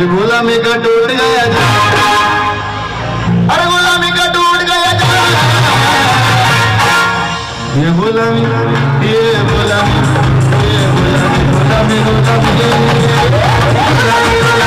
मुझे गुलामी का टूट गया अरे गुलामी का टूट गया ये गुलामी ये गुलामी ये गुलामी गुलामी गुलामी।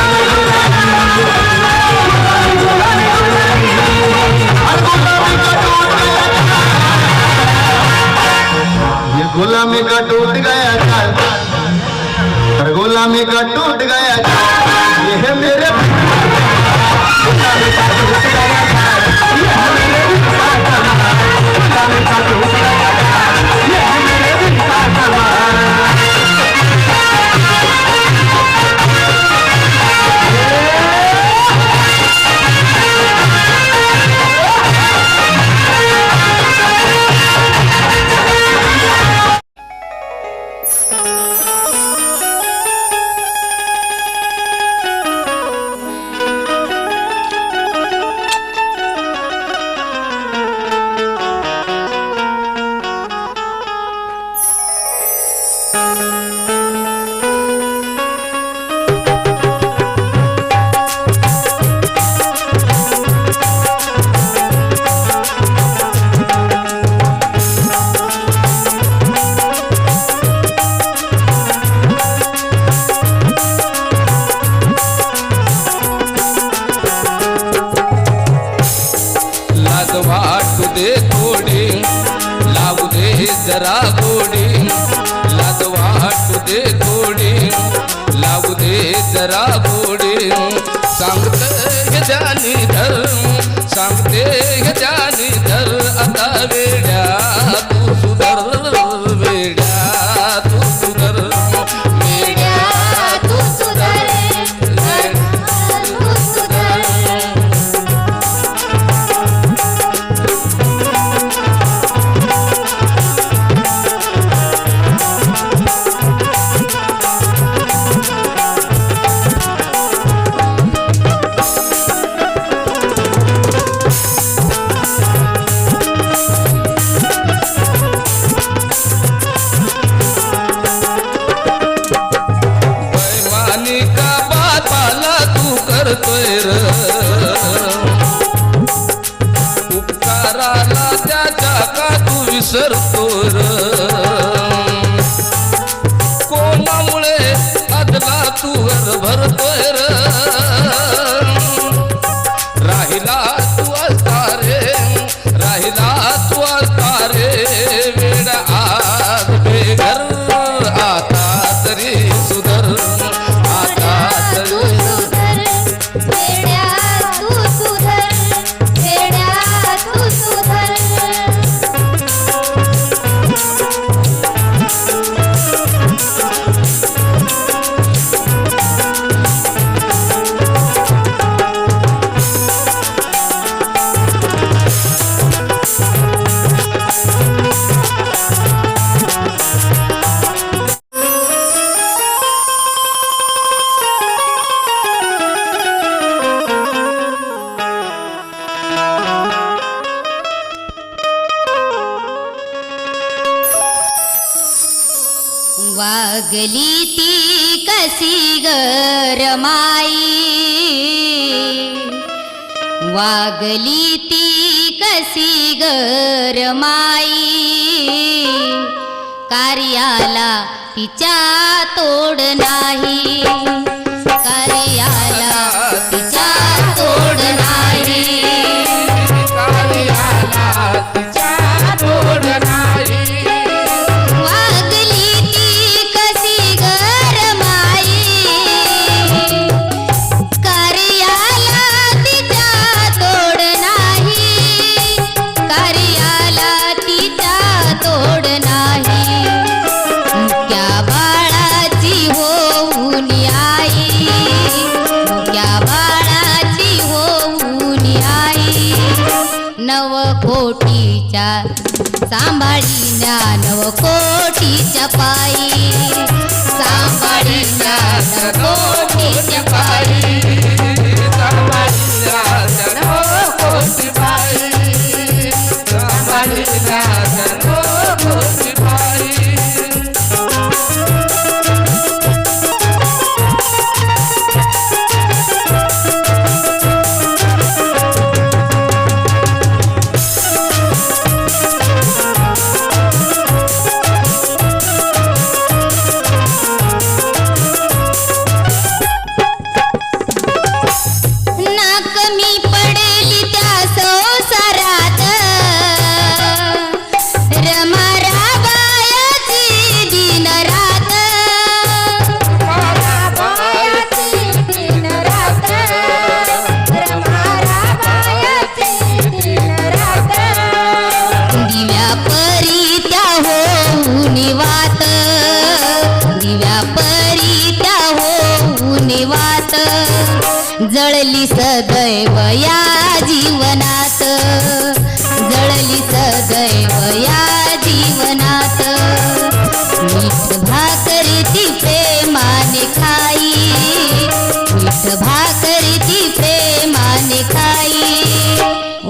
वागली ती कशी गरमाई? वागली ती कशी गरमाई? कार्याला तिच्या तोड नाही. सांभाळील्या नव कोटीच्या पायी. सांभाळील्या नव कोटी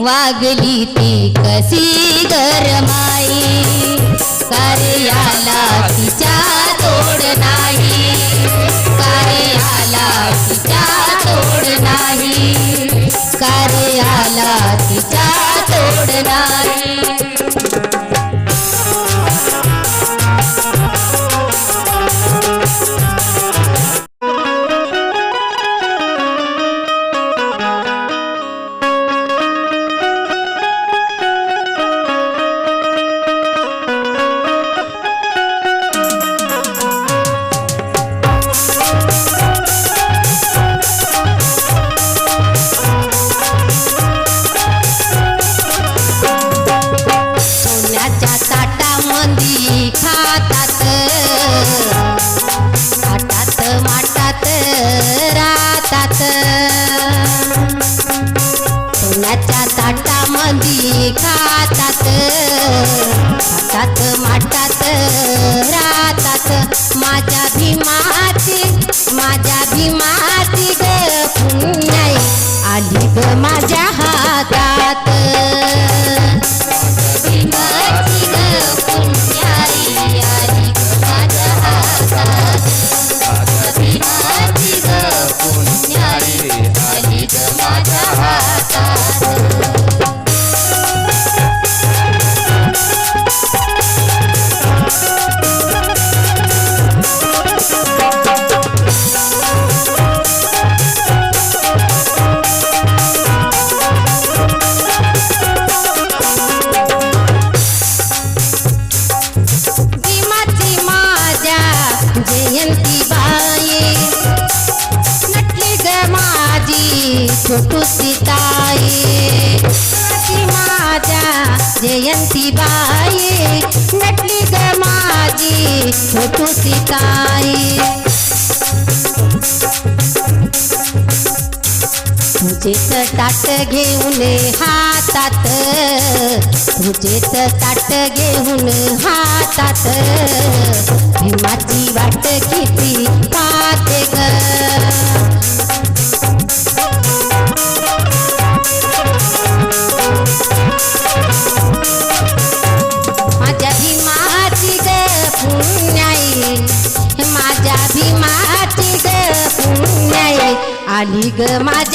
वागली ती कशी गरमाई? कार्याला तिच्या तोड नाही? कार्याला तिच्या तोड नाही? कार्याला तिच्या तोड नाही? मंदी खातात. खातात माटात राहतात. सोन्याच्या ताटामंदी खातात. खातात माटात ताट घेऊन हातात. पूजेच ताट घेऊन हातात. भीमाची वाट किती पाहते ग. माझ्या भीमाची ग पुण्याई. माझ्या भीमाची ग पुण्याई. आली ग माझ्या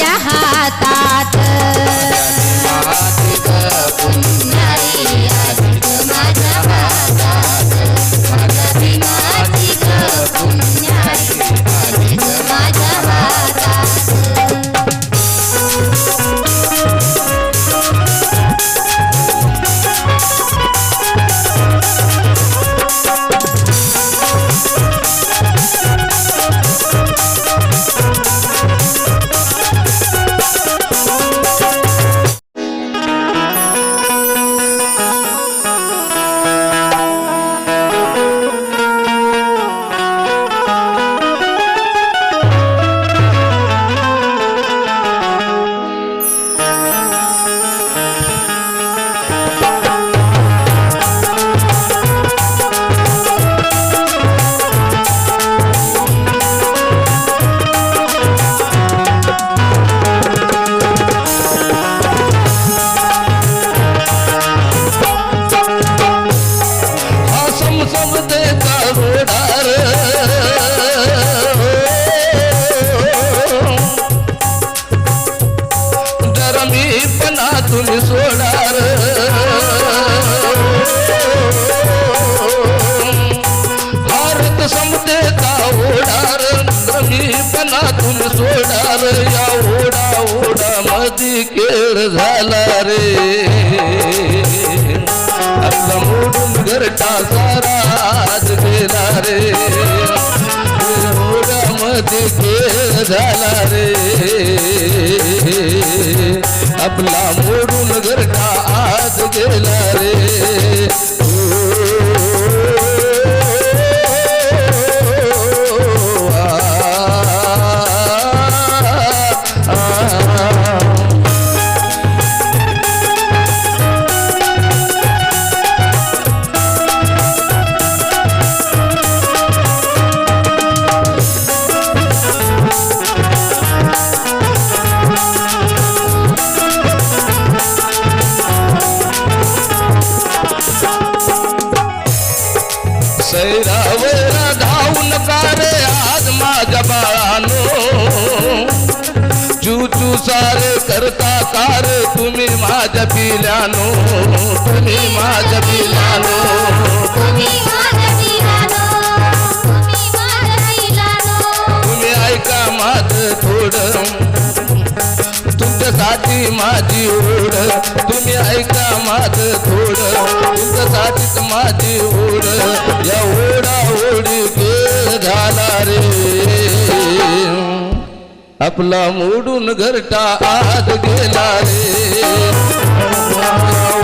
कनातून सोडार या ओढा ओढा मधी खेळ झाला रे. आपला मोडून घरटा सारा आज गेला रे. ओढ्यामध्ये खेळ झाला रे. आपला मोडून घरटा आज गेला रे. सारे करता कार तुम्ही माझ्या पिल्यानो तुम्ही माझ्या पिल्यानो. तुम्ही ऐका माझ थोडं. तुमच्यासाठी माझी ओढ. तुम्ही ऐका माझ थोडं. तुमच्यासाठीच माझी ओढ. या ओढा ओढी झाला रे. आपला मोडून घरटा आत गेला रे.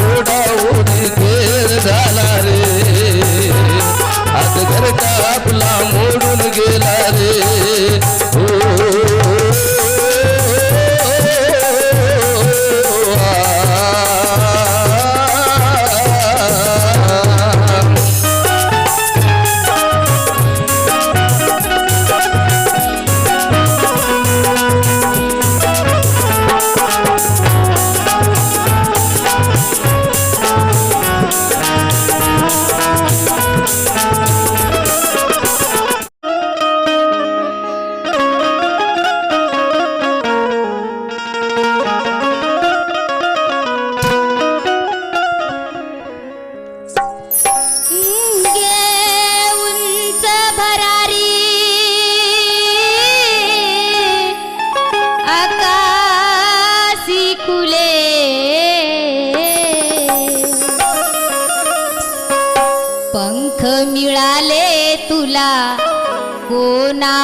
ओढा ओढी खेळ झाला रे. आत घरटा आपला मोडून गेला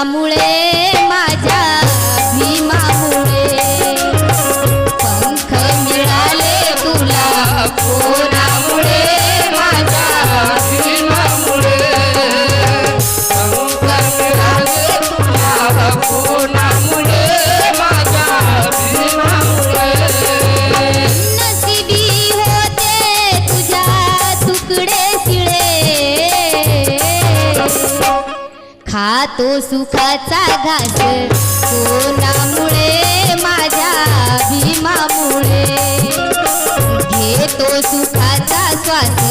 मुळे तो सुखाचा घास कोणामुळे? माझ्या भीमामुळे घेतो सुखाचा श्वास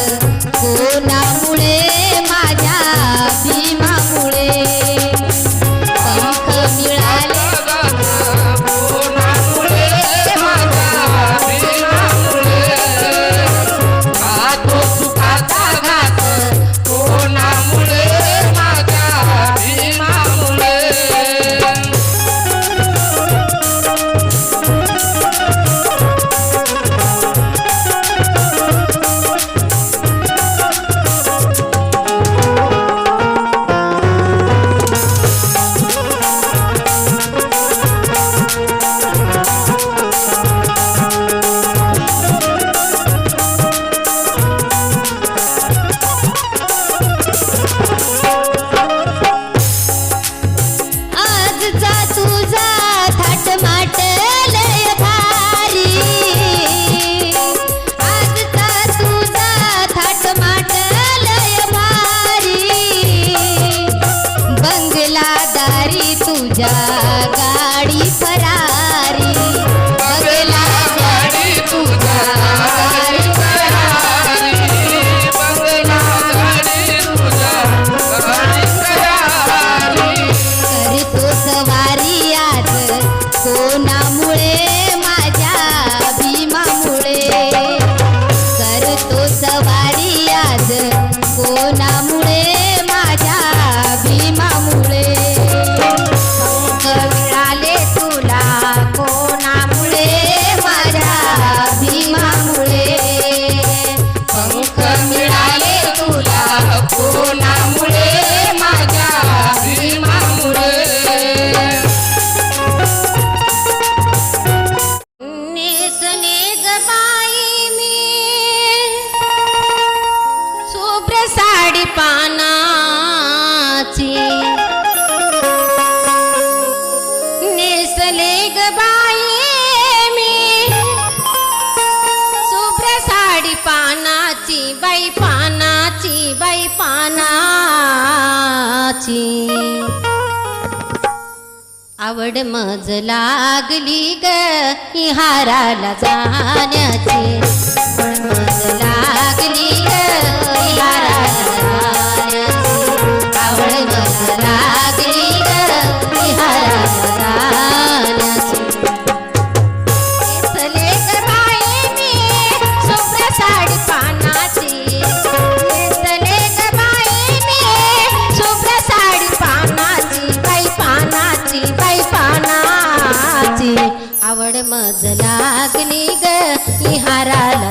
मज लागली ग इहाराला जाण्याची. मज लागली ग इहाराला लागली ग इहाराला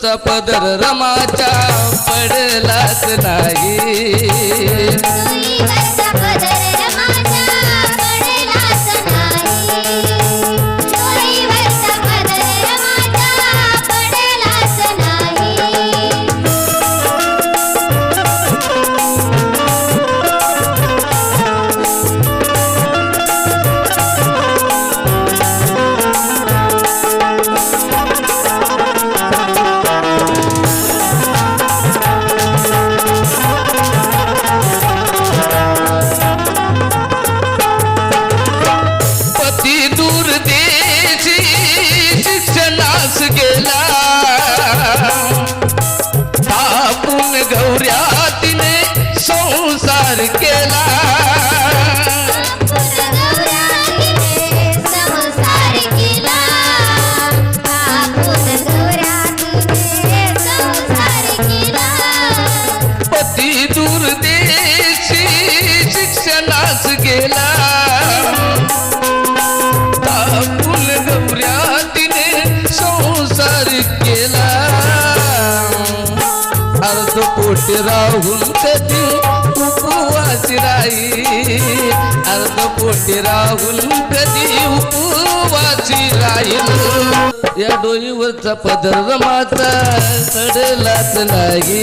तुझा पदर रमाचा पडलाच नाही. कोटी राहुल प्रदीप वाची राहील या डोईवरचा पदर माता चढलाच नाही